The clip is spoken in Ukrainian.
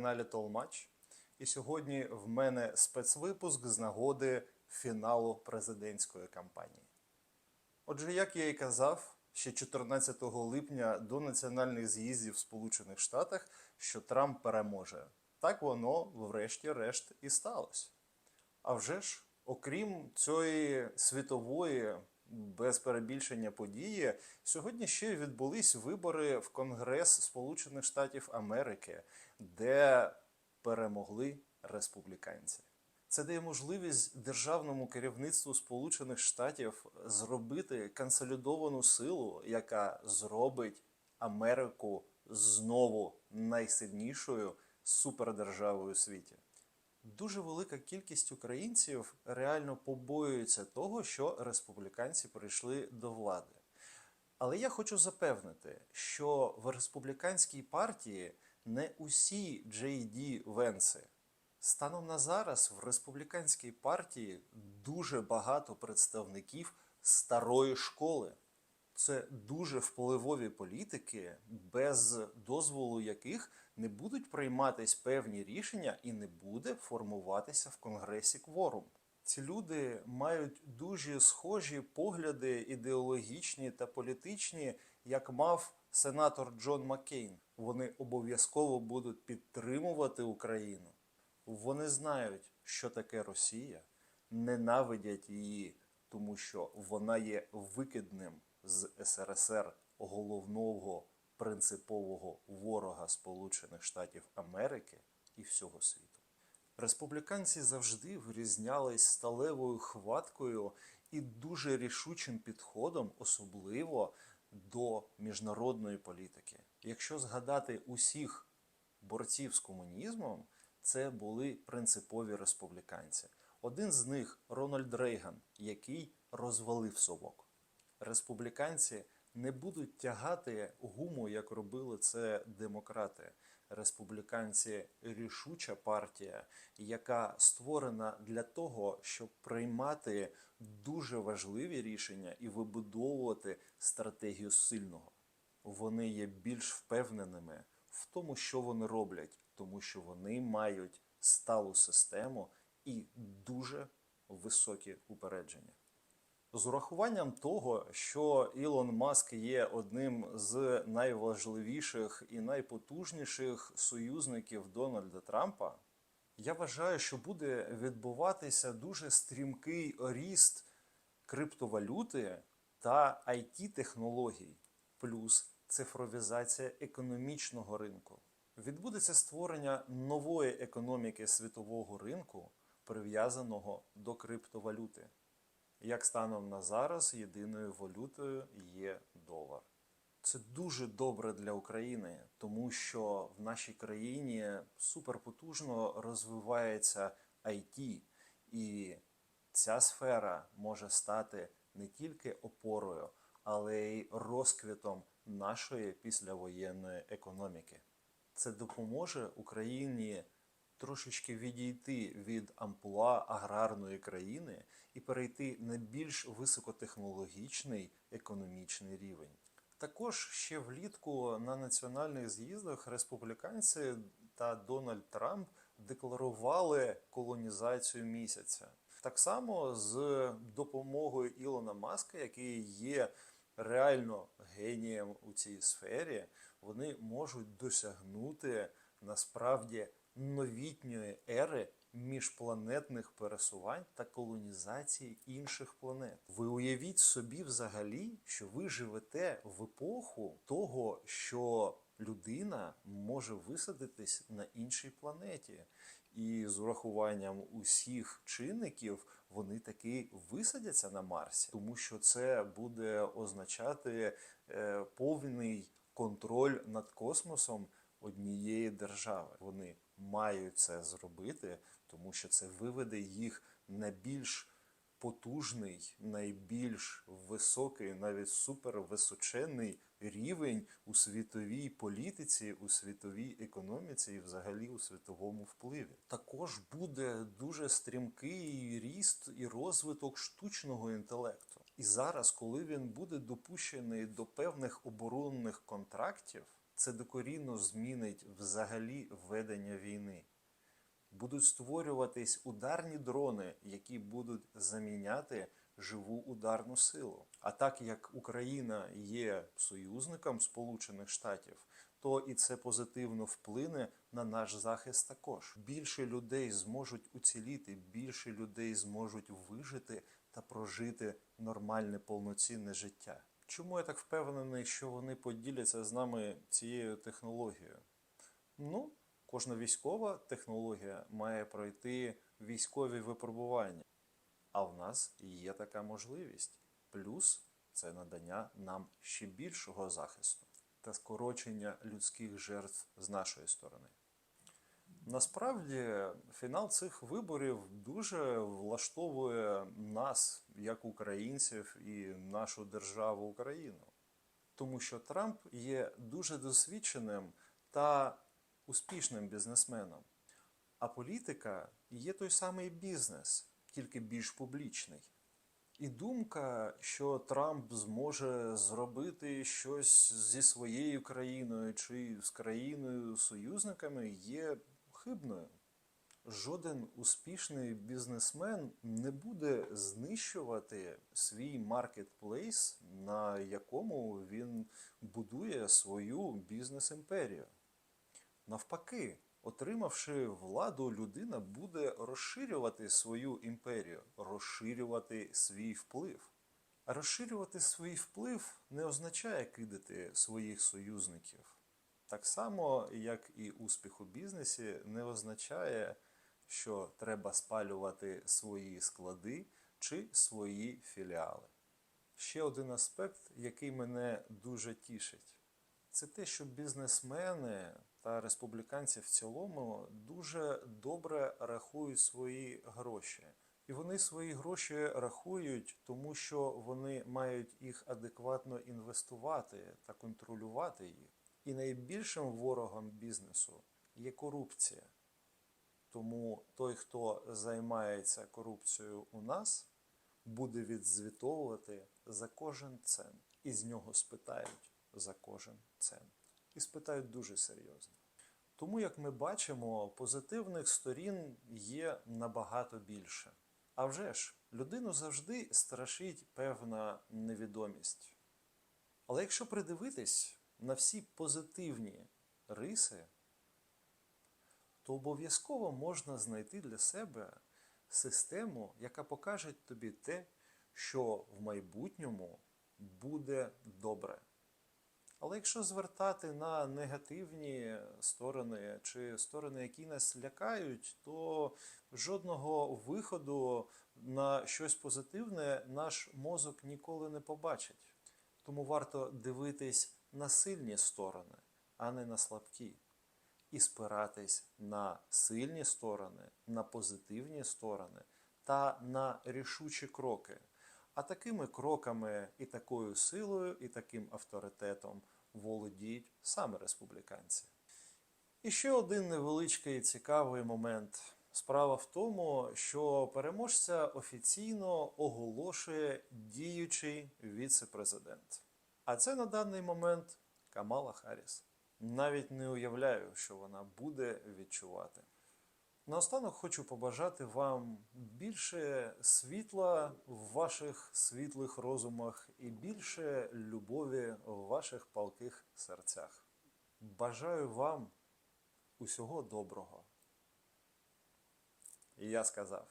каналі Толмач. І сьогодні в мене спецвипуск з нагоди фіналу президентської кампанії. Отже, як я і казав, ще 14 липня до національних з'їздів в Сполучених Штатах, що Трамп переможе. Так воно, врешті-решт, і сталося. А вже ж, окрім цієї світової без перебільшення події, сьогодні ще відбулись вибори в Конгрес Сполучених Штатів Америки, де перемогли республіканці. Це дає можливість державному керівництву Сполучених Штатів зробити консолідовану силу, яка зробить Америку знову найсильнішою супердержавою у світі. Дуже велика кількість українців реально побоюється того, що республіканці прийшли до влади. Але я хочу запевнити, що в республіканській партії не усі Джей Венси. Станом на зараз в республіканській партії дуже багато представників старої школи. Це дуже впливові політики, без дозволу яких не будуть прийматись певні рішення і не буде формуватися в Конгресі кворум. Ці люди мають дуже схожі погляди ідеологічні та політичні, як мав сенатор Джон Маккейн. Вони обов'язково будуть підтримувати Україну. Вони знають, що таке Росія, ненавидять її, тому що вона є викидним з СРСР головного принципового ворога Сполучених Штатів Америки і всього світу. Республіканці завжди вирізнялись сталевою хваткою і дуже рішучим підходом, особливо до міжнародної політики. Якщо згадати усіх борців з комунізмом, це були принципові республіканці. Один з них Рональд Рейган, який розвалив совок. Республіканці не будуть тягати гуму, як робили це демократи. Республіканці рішуча партія, яка створена для того, щоб приймати дуже важливі рішення і вибудовувати стратегію сильного. Вони є більш впевненими в тому, що вони роблять, тому що вони мають сталу систему і дуже високі упередження. З урахуванням того, що Ілон Маск є одним з найважливіших і найпотужніших союзників Дональда Трампа, я вважаю, що буде відбуватися дуже стрімкий ріст криптовалюти та it технологій плюс цифровізація економічного ринку. Відбудеться створення нової економіки світового ринку, прив'язаного до криптовалюти. Як станом на зараз, єдиною валютою є долар. Це дуже добре для України, тому що в нашій країні суперпотужно розвивається IT, і ця сфера може стати не тільки опорою, але й розквітом нашої післявоєнної економіки. Це допоможе Україні трошечки відійти від амплуа аграрної країни і перейти на більш високотехнологічний економічний рівень. Також ще влітку на національних з'їздах республіканці та Дональд Трамп декларували колонізацію місяця. Так само з допомогою Ілона Маска, який є реально генієм у цій сфері, вони можуть досягнути насправді новітньої ери міжпланетних пересувань та колонізації інших планет. Ви уявіть собі взагалі, що ви живете в епоху того, що людина може висадитись на іншій планеті. І з урахуванням усіх чинників вони таки висадяться на Марсі, тому що це буде означати е, повний контроль над космосом однієї держави. Вони мають це зробити, тому що це виведе їх на більш потужний, найбільш високий, навіть супервисоченний рівень у світовій політиці, у світовій економіці і взагалі у світовому впливі. Також буде дуже стрімкий ріст і розвиток штучного інтелекту. І зараз, коли він буде допущений до певних оборонних контрактів, Це докорінно змінить взагалі ведення війни. Будуть створюватись ударні дрони, які будуть заміняти живу ударну силу. А так як Україна є союзником Сполучених Штатів, то і це позитивно вплине на наш захист також. Більше людей зможуть уціліти, більше людей зможуть вижити та прожити нормальне повноцінне життя. Чому я так впевнений, що вони поділяться з нами цією технологією? Ну, кожна військова технологія має пройти військові випробування. А в нас є така можливість. Плюс це надання нам ще більшого захисту та скорочення людських жертв з нашої сторони. Насправді, фінал цих виборів дуже влаштовує нас, як українців, і нашу державу Україну. Тому що Трамп є дуже досвідченим та успішним бізнесменом. А політика є той самий бізнес, тільки більш публічний. І думка, що Трамп зможе зробити щось зі своєю країною чи з країною союзниками, є хибною. Жоден успішний бізнесмен не буде знищувати свій маркетплейс, на якому він будує свою бізнес-імперію. Навпаки, отримавши владу, людина буде розширювати свою імперію, розширювати свій вплив. А розширювати свій вплив не означає кидати своїх союзників. Так само, як і успіх у бізнесі, не означає, що треба спалювати свої склади чи свої філіали. Ще один аспект, який мене дуже тішить, це те, що бізнесмени та республіканці в цілому дуже добре рахують свої гроші. І вони свої гроші рахують, тому що вони мають їх адекватно інвестувати та контролювати їх. І найбільшим ворогом бізнесу є корупція. Тому той, хто займається корупцією у нас, буде відзвітовувати за кожен цент. І з нього спитають за кожен цент. І спитають дуже серйозно. Тому, як ми бачимо, позитивних сторін є набагато більше. А вже ж, людину завжди страшить певна невідомість. Але якщо придивитись на всі позитивні риси, то обов'язково можна знайти для себе систему, яка покаже тобі те, що в майбутньому буде добре. Але якщо звертати на негативні сторони чи сторони, які нас лякають, то жодного виходу на щось позитивне наш мозок ніколи не побачить. Тому варто дивитись на сильні сторони, а не на слабкі, і спиратись на сильні сторони, на позитивні сторони та на рішучі кроки. А такими кроками і такою силою, і таким авторитетом володіють саме республіканці. І ще один невеличкий цікавий момент. Справа в тому, що переможця офіційно оголошує діючий віце-президент. А це на даний момент Камала Харріс. Навіть не уявляю, що вона буде відчувати. Наостанок хочу побажати вам більше світла в ваших світлих розумах і більше любові в ваших палких серцях. Бажаю вам усього доброго. І я сказав.